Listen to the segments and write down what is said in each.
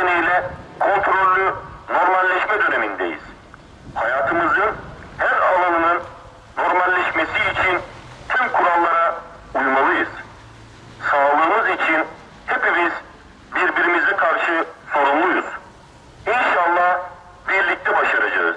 nedeniyle kontrollü normalleşme dönemindeyiz. Hayatımızın her alanının normalleşmesi için tüm kurallara uymalıyız. Sağlığımız için hepimiz birbirimize karşı sorumluyuz. İnşallah birlikte başaracağız.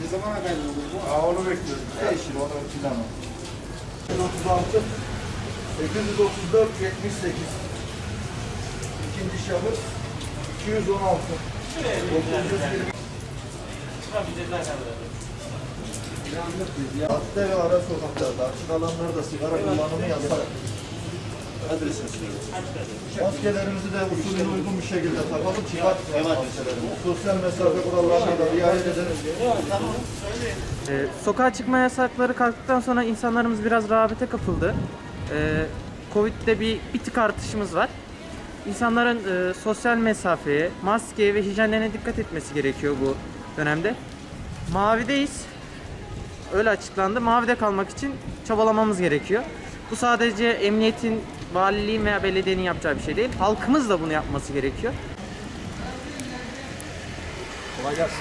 Ne zamana kadar olur bu? Aa, onu bekliyoruz. Değişir onu planı. 36 834 78 İkinci şahıs 216 920 Yandık biz ya. Cadde ve ara sokaklarda açık alanlarda sigara kullanımı yasak. Adresiniz Maskelerimizi de usulüne uygun bir şekilde takalım çıkart maskelerimizi. Sosyal mesafe kurallarına da riayet edelim. Ee, sokağa çıkma yasakları kalktıktan sonra insanlarımız biraz rağbete kapıldı. Ee, Covid'de bir, bir tık artışımız var. İnsanların e, sosyal mesafeye, maskeye ve hijyenlerine dikkat etmesi gerekiyor bu dönemde. Mavideyiz. Öyle açıklandı. Mavide kalmak için çabalamamız gerekiyor. Bu sadece emniyetin, valiliğin veya belediyenin yapacağı bir şey değil. Halkımız da bunu yapması gerekiyor. Kolay gelsin.